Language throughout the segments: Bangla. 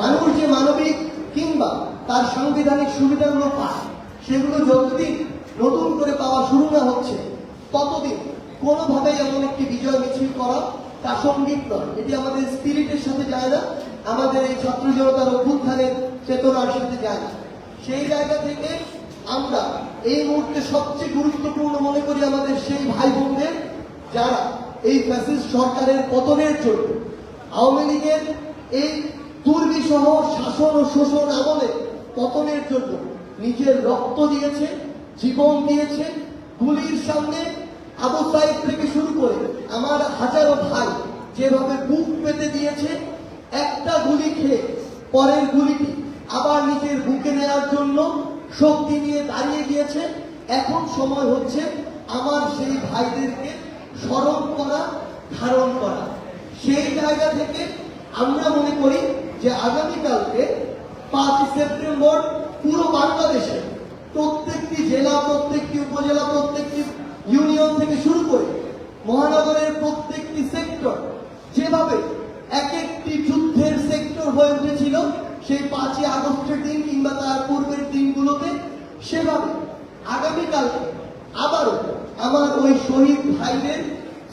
মানুষ যে মানবিক কিংবা তার সাংবিধানিক সুবিধাগুলো পায় সেগুলো যতদিন নতুন করে পাওয়া শুরু না হচ্ছে, ততদিন কোনোভাবেই এমন একটি বিজয় মিছিল করা প্রাসঙ্গিক নয়। এটি আমাদের স্পিরিটের সাথে যায় না, আমাদের এই ছাত্র জনতার অভ্যুত্থানের চেতনার সাথে যায় না। সেই জায়গা থেকে আমরা এই মুহূর্তে সবচেয়ে গুরুত্বপূর্ণ মনে করি আমাদের সেই ভাই বোনদের যারা এই ফ্যাসিস্ট সরকারের পতনের জন্য আওয়ামী লীগের এই দুর্বিসহ শাসন ও শোষণ আমলে পতনের জন্য নিজের রক্ত দিয়েছে, জীবন দিয়েছে, গুলির সামনে আবু সাইদ থেকে শুরু করে আমার হাজারো ভাই যেভাবে বুক পেতে দিয়েছে, একটা গুলি খেয়ে পরের গুলিটি আবার নিজের বুকে নেওয়ার জন্য শক্তি নিয়ে দাঁড়িয়ে গিয়েছে। এখন সময় হচ্ছে আমার সেই ভাইদেরকে স্মরণ করা, ধারণ করা। সেই জায়গা থেকে আমরা মনে করি যে আগামীকালকে পাঁচ সেপ্টেম্বর পুরো বাংলাদেশে প্রত্যেকটি জেলা, প্রত্যেকটি উপজেলা, প্রত্যেকটি ইউনিয়ন থেকে শুরু করে মহানগরের প্রত্যেকটি সেক্টর যেভাবে এক একটি যুদ্ধের সেক্টর হয়ে উঠেছিল, সেই পাঁচই আগস্টের দিন কিংবা তার পূর্বের দিনগুলোতে সেভাবে আগামীকালকে আবারও আমার ওই শহীদ ভাইদের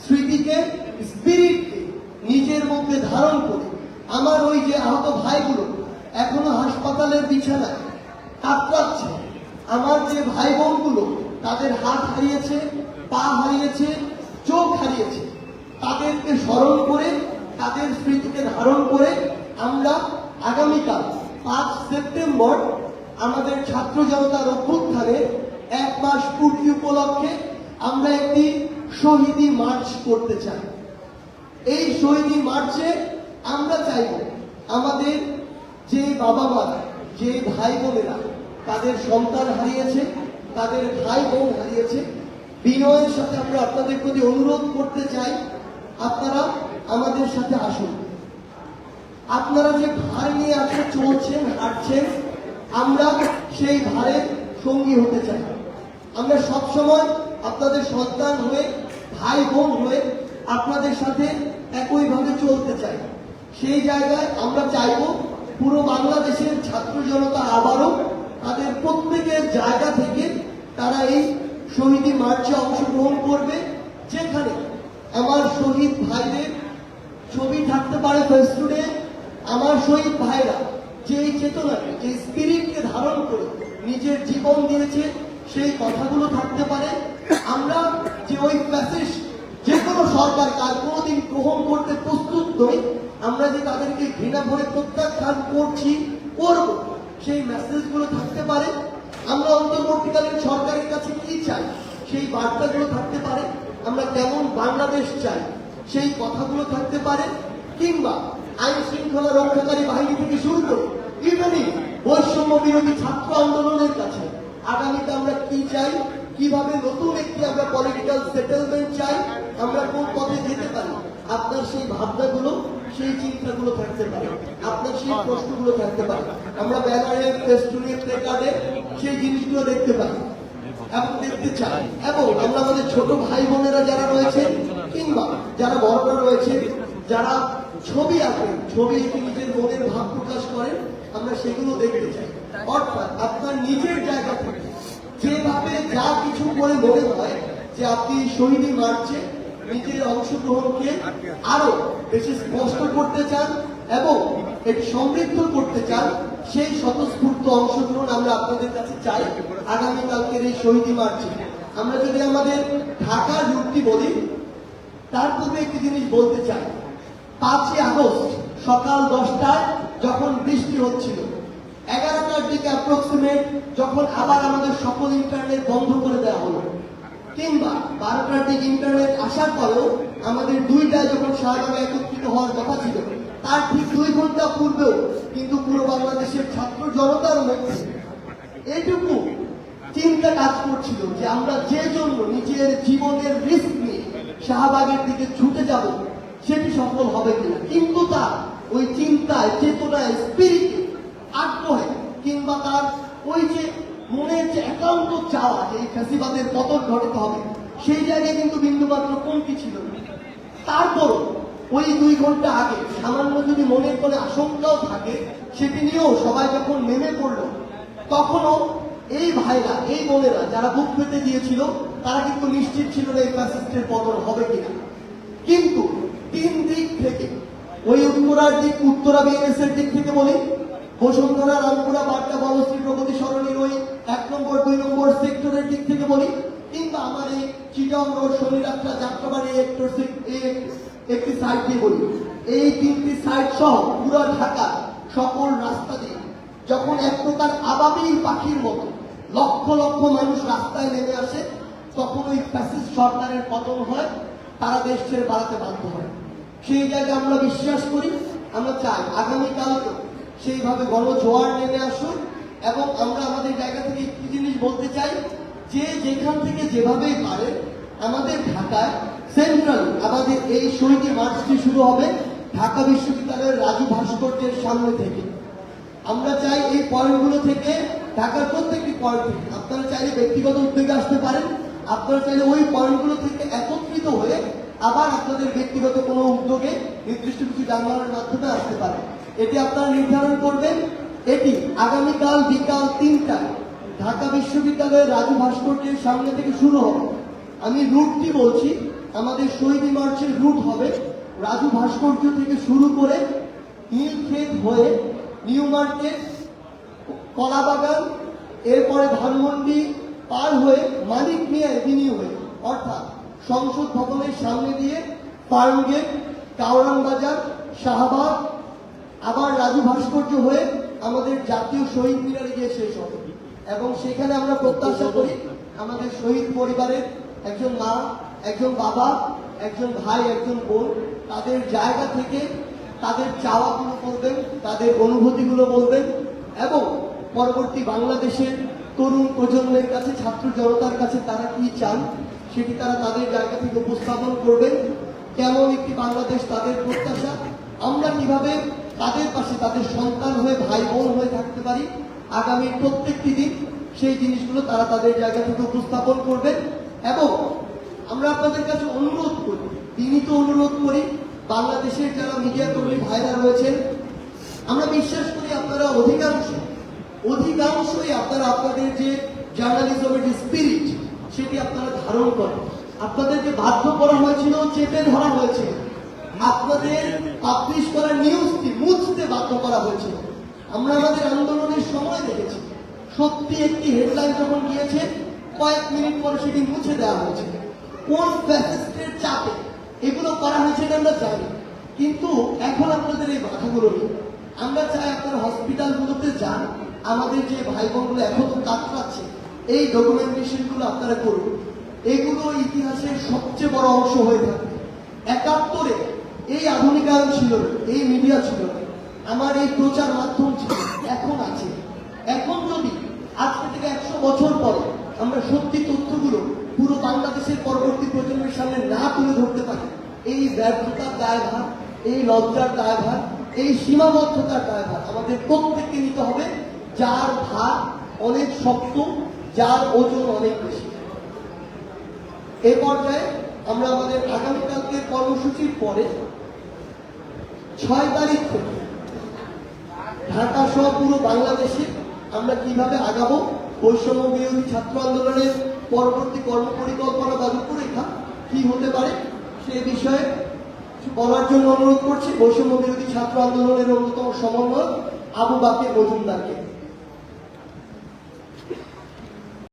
স্মৃতিকে স্পিরিটকে নিজের মধ্যে ধারণ করে আমার ওই যে আহত ভাইগুলো এখনও হাসপাতালের বিছানায় কাতরাচ্ছে। আমার যে ভাই বোনগুলো তাদের হাত হারিয়েছে, পা হারিয়েছে, চোখ হারিয়েছে। তাদেরকে স্মরণ করে, তাদের স্মৃতিকে ধারণ করে আমরা আগামীকাল পাঁচ সেপ্টেম্বর আমাদের ছাত্র জনতার অভ্যুত্থানে এক মাস পূর্তি উপলক্ষে আমরা একটি শহীদি মার্চ করতে চাই। এই শহীদি মার্চে আমরা চাইব আমাদের যে বাবা মারা যে ভাই বোনেরা তাদের সন্তান হারিয়েছে, তাদের ভাই বোন হারিয়েছে, বিনয়ের সাথে আমরা আপনাদের প্রতি অনুরোধ করতে চাই, আপনারা আমাদের সাথে আসুন। আপনারা যে ভার নিয়ে আজকে চলছেন, হাঁটছেন, আমরা সেই ভারের সঙ্গী হতে চাই। আমরা সবসময় আপনাদের সন্তান হয়ে ভাই বোন হয়ে আপনাদের সাথে একইভাবে চলতে চাই। সেই জায়গায় আমরা চাইব পুরো বাংলাদেশের ছাত্র জনতা আবারও তাদের প্রত্যেকের জায়গা থেকে তারা এই শহীদি মার্চে অংশগ্রহণ করবে, যেখানে আমার শহীদ ভাইদের ছবি থাকতে পারে ফেসবুকে। আমার শহীদ ভাইরা যে চেতনাকে যে স্পিরিটকে ধারণ করে নিজের জীবন দিয়েছে, সেই কথাগুলো থাকতে পারে। আমরা যে ওই প্যাসেজ যে কোনো সরকার কাজ কোনোদিন গ্রহণ করতে প্রস্তুত নই আমরা যে তাদেরকে ঘৃণা ভরে প্রত্যাখ্যান করছি, করব। সেই মেসেজগুলো থাকতে পারে। আমরা অন্তর্বর্তীকালীন সরকারের কাছে কি চাই? সেই বার্তাগুলো থাকতে পারে। আমরা কেমন বাংলাদেশ চাই? সেই কথাগুলো থাকতে পারে। কিংবা আইন শৃঙ্খলা রক্ষাকারী বাহিনী থেকে শুরু করে ইভেনিং বৈষম্য বিরোধী ছাত্র আন্দোলনের কাছে, আগামীতে আমরা কি চাই? কীভাবে নতুন একটি আমরা পলিটিক্যাল সেটেলমেন্ট চাই, আমরা কোন পথে যেতে পারি? আপনার সেই ভাবনাগুলো, সেই চিন্তাগুলো থাকতে পারে। আপনার সেই প্রশ্নগুলো থাকতে পারে। আমরা ব্যানারে, ফেস্টুনে, প্লেকার্ডে সেই জিনিসগুলো দেখতে পাই এবং দেখতে চাই। এবং আমরা আমাদের ছোট ভাই বোনেরা যারা রয়েছে, কিংবা যারা বড়রা রয়েছে, যারা ছবি আঁকেন ছবি এঁকে নিজের মনের ভাব প্রকাশ করেন, আমরা সেগুলো দেখতে চাই। অর্থাৎ আপনার নিজের জায়গা থেকে যেভাবে যা কিছু করে মনে হয় যে আপনি শহীদি মার্চে নিজের অংশগ্রহণকে আরও বেশি স্পষ্ট করতে চান এবং এটি সমৃদ্ধ করতে চান, সেই স্বতঃস্ফূর্ত অংশগ্রহণ আমরা আপনাদের কাছে চাই আগামীকালকের এই শহীদি মার্চে। আমরা যদি আমাদের ঢাকার রুটটি বলি, তার পূর্বে একটি জিনিস বলতে চাই। পাঁচই আগস্ট সকাল দশটায় যখন বৃষ্টি হচ্ছিল এগারোটার দিকে অ্যাপ্রক্সিমেট যখন আবার আমাদের সকল ইন্টারনেট বন্ধ করে দেওয়া হলো। কিংবা বারোটার দিকে ইন্টারনেট আসার পরেও আমাদের দুইটায় যখন শাহবাগে একত্রিত হওয়ার কথা ছিল, তার ঠিক দুই ঘণ্টা পূর্বেও কিন্তু পুরো বাংলাদেশের ছাত্র জনতার মধ্যে এইটুকু চিন্তা কাজ করছিল যে আমরা যে জন্য নিজের জীবনের রিস্ক নিয়ে শাহবাগের দিকে ছুটে যাব, সেটি সফল হবে কিনা। কিন্তু তা ওই চিন্তায়, চেতনায় স্পিরিটে আগ্রহে কিংবা তার ওই যে মনের যে একান্ত চাওয়া যে এই ফ্যাসিবাদের পতন ঘটাতে হবে, সেই জায়গায় কিন্তু বিন্দুমাত্র কমতি ছিল না। তারপরও ওই দুই ঘণ্টা আগে সামান্য যদি মনের কোনো আশঙ্কাও থাকে, সেটি নিয়েও সবাই যখন নেমে পড়ল, তখনও এই ভাইরা, এই বোনেরা যারা বুক পেতে দিয়েছিল, তারা কিন্তু নিশ্চিত ছিল না এই ফ্যাসিস্টের পতন হবে কিনা কিন্তু তিন দিক থেকে, ওই উত্তরার দিক, উত্তরা বিএনএস এর দিক থেকে বলি বসুন্ধরা রামপুরা বার্তা বনশ্রী প্রগতি সরণির ওই এক নম্বর, দুই নম্বর সেক্টরের দিক থেকে বলি। কিংবা আমার এই চিটং রোড শনিরাত্রা যাত্রাবাড়ি একটু একটি সাইড দিয়ে বলি। এই তিনটি সাইড সহ পুরো ঢাকা সকল রাস্তা দিয়ে যখন এক প্রকার আবাবিল পাখির মতো লক্ষ লক্ষ মানুষ রাস্তায় নেমে আসে, তখন ওই ফ্যাসিস্ট সরকারের পতন হয়, তারা দেশ ছেড়ে বাড়াতে বাধ্য হয়। সেই জায়গায় আমরা বিশ্বাস করি, আমরা চাই আগামীকালকে সেইভাবে গণজোয়ার নেমে আসুন এবং আমরা আমাদের জায়গা থেকে একটি জিনিস বলতে চাই, যে যেখান থেকে যেভাবেই পারে, আমাদের ঢাকায় সেন্ট্রাল আমাদের এই শহীদ মার্চটি শুরু হবে ঢাকা বিশ্ববিদ্যালয়ের রাজু ভাস্কর্যের সামনে থেকে। আমরা চাই এই পয়েন্টগুলো থেকে, ঢাকার প্রত্যেকটি পয়েন্ট থেকে। আপনারা চাইলে ব্যক্তিগত উদ্যোগে আসতে পারেন, আপনারা চাইলে ওই পয়েন্টগুলো থেকে একত্রিত হয়ে আবার আপনাদের ব্যক্তিগত কোনো উদ্যোগে নির্দিষ্ট কিছু যানবাহনের মাধ্যমে আসতে পারেন। এটি আপনারা নির্ধারণ করবেন। এটি আগামীকাল বিকাল তিনটায় ঢাকা বিশ্ববিদ্যালয়ের রাজু ভাস্কর্যের সামনে থেকে শুরু হবে। আমি রুটটি বলছি, আমাদের শহীদ মার্চের রুট হবে রাজু ভাস্কর্য থেকে শুরু করে নীলক্ষেত হয়ে নিউ মার্কেট, কলাবাগান, এরপরে ধানমন্ডি পার হয়ে মানিক মিয়া এভিনিউ হয়ে, অর্থাৎ সংসদ ভবনের সামনে দিয়ে ফার্মগেট কাউরান বাজার, শাহবাগ আবার রাজু ভাস্কর্য হয়ে আমাদের জাতীয় শহীদ মিনারে গিয়ে শেষ হবে। এবং সেখানে আমরা প্রত্যাশা করি আমাদের শহীদ পরিবারের একজন মা, একজন বাবা, একজন ভাই, একজন বোন তাদের জায়গা থেকে তাদের চাওয়াগুলো বলবেন তাদের অনুভূতিগুলো বলবেন এবং পরবর্তী বাংলাদেশের তরুণ প্রজন্মের কাছে, ছাত্র জনতার কাছে তারা কি চান সেটি তারা তাদের জায়গা থেকে উপস্থাপন করবেন। কেমন একটি বাংলাদেশ তাদের প্রত্যাশা? আমরা কীভাবে তাদের পাশে তাদের সন্তান হয়ে, ভাই বোন হয়ে থাকতে পারি। আগামী প্রত্যেকটি দিন সেই জিনিসগুলো তারা তাদের জায়গা থেকে উপস্থাপন করবেন। এবং আমরা আপনাদের কাছে অনুরোধ করি, বিনীত অনুরোধ করি, বাংলাদেশের যারা মিডিয়া কর্মী ভাইরা রয়েছেন, আমরা বিশ্বাস করি আপনারা অধিকাংশ অধিকাংশই আপনারা আপনাদের যে জার্নালিজমের যে স্পিরিট সেটি আপনারা ধারণ করেন। আপনাদেরকে বাধ্য করা হয়েছিল, চেপে ধরা হয়েছিল আপনাদের পাবলিশ করা নিউজটি মুছতে বাধ্য করা হয়েছিল আমরা আমাদের আন্দোলনের সময় দেখেছি। সত্যি একটি হেডলাইন যখন গিয়েছে, কয়েক মিনিট পরে সেটি মুছে দেওয়া হয়েছে। কোন ফ্যাসিস্টের চাপে এগুলো করা হয়েছে এটা আমরা জানি। কিন্তু এখন আপনাদের এই বাধাগুলো নেই আমরা চাই আপনার হসপিটালগুলোতে যান। আমাদের যে ভাই বোনগুলো এখনও কাতরাচ্ছে, এই ডকুমেন্টেশনগুলো আপনারা করুন। এগুলো ইতিহাসের সবচেয়ে বড় অংশ হয়ে থাকে একাত্তরে এই আধুনিকায়ন ছিল, এই মিডিয়া ছিল। আমার এই প্রচার মাধ্যম ছিল, এখন আছে এখন যদি আজকে থেকে একশো বছর পরে আমরা সত্যি তথ্যগুলো পুরো বাংলাদেশের পরবর্তী প্রজন্মের সামনে না তুলে ধরতে পারি, এই ব্যর্থতার দায়ভার, এই লজ্জার দায়ভার, এই সীমাবদ্ধতার দায়ভার আমাদের প্রত্যেককে নিতে হবে, যার ভার অনেক শক্ত, যার ওজন অনেক বেশি এ পর্যায়ে আমরা আমাদের আগামীকালকের কর্মসূচির পরে ছয় তারিখ থেকে ঢাকা সহ পুরো বাংলাদেশে আমরা কীভাবে আগাবো? বৈষম্য বিরোধী ছাত্র আন্দোলনের পরবর্তী কর্মপরিকল্পনা বা রূপরেখা কি হতে পারে সে বিষয়ে বলার জন্য অনুরোধ করছি। বৈষম্য বিরোধী ছাত্র আন্দোলনের অন্যতম সমন্বয় আবু বাকে মজুমদারকে।